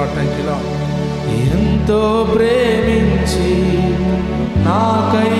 Law thank you ఎంతో ప్రేమించి నాకై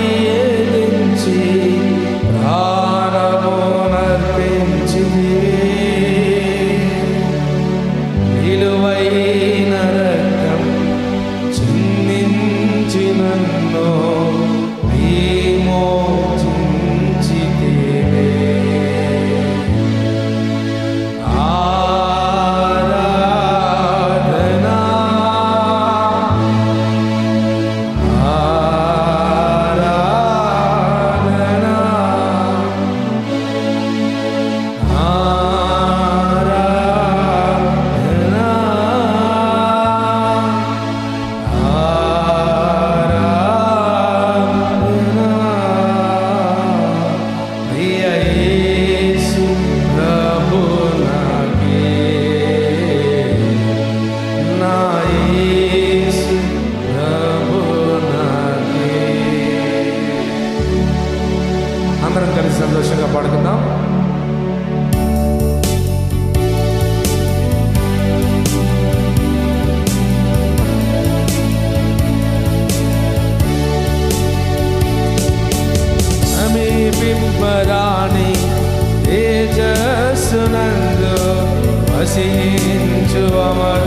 into our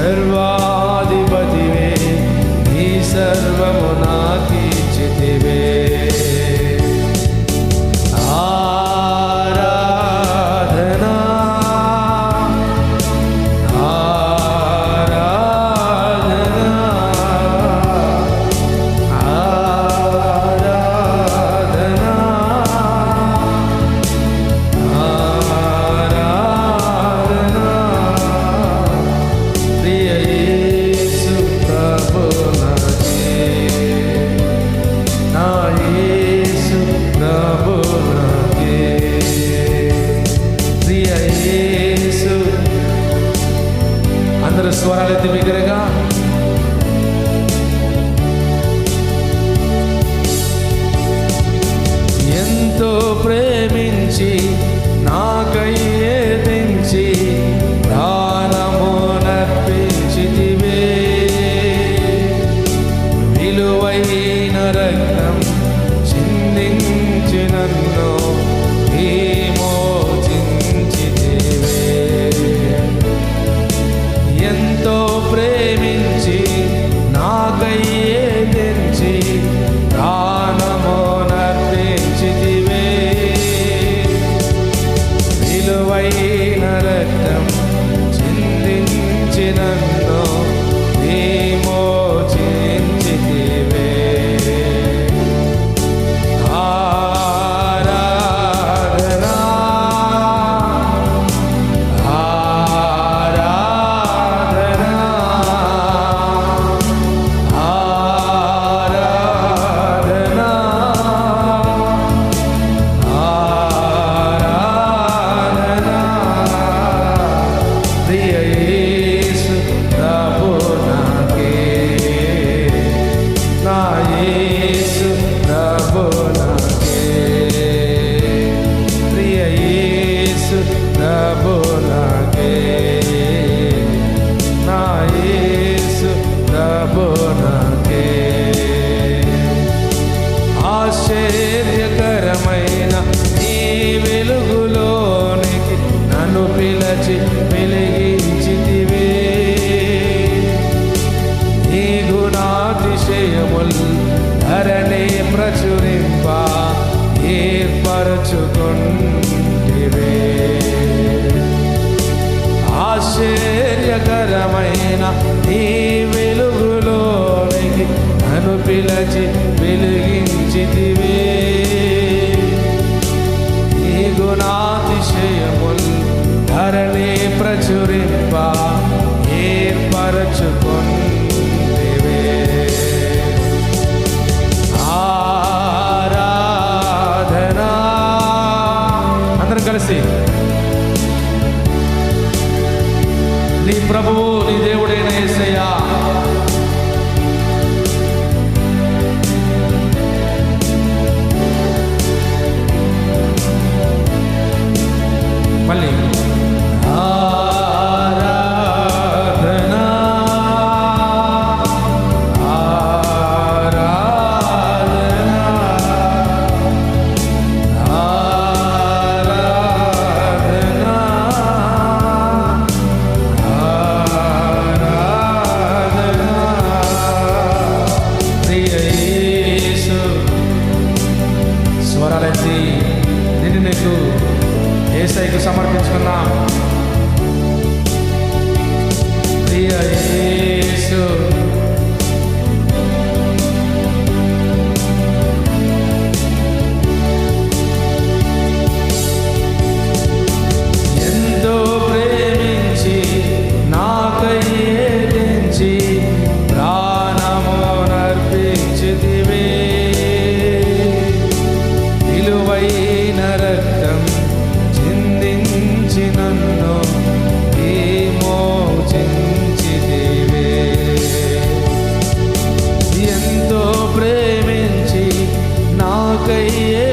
சர்வா మార్చుకుంటివే ఆశ్చర్యకరమైన నీ వెలుగులోనికి నన్ను పిలచి వెలిగించితివే. ఈ గుణాతిశయముల్ ధరణి ఏసైకి సమర్పించుకుందాం ప్రియ యేసు. गई है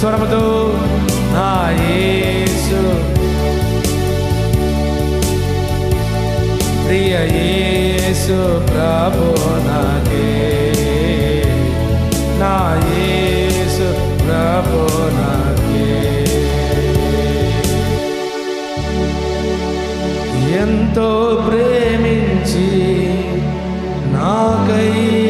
స్వరముతో నా యేసు. ప్రియ యేసు ప్రభు నాకే. నా యేసు ప్రభు నాకే. ఎంతో ప్రేమించి నాకై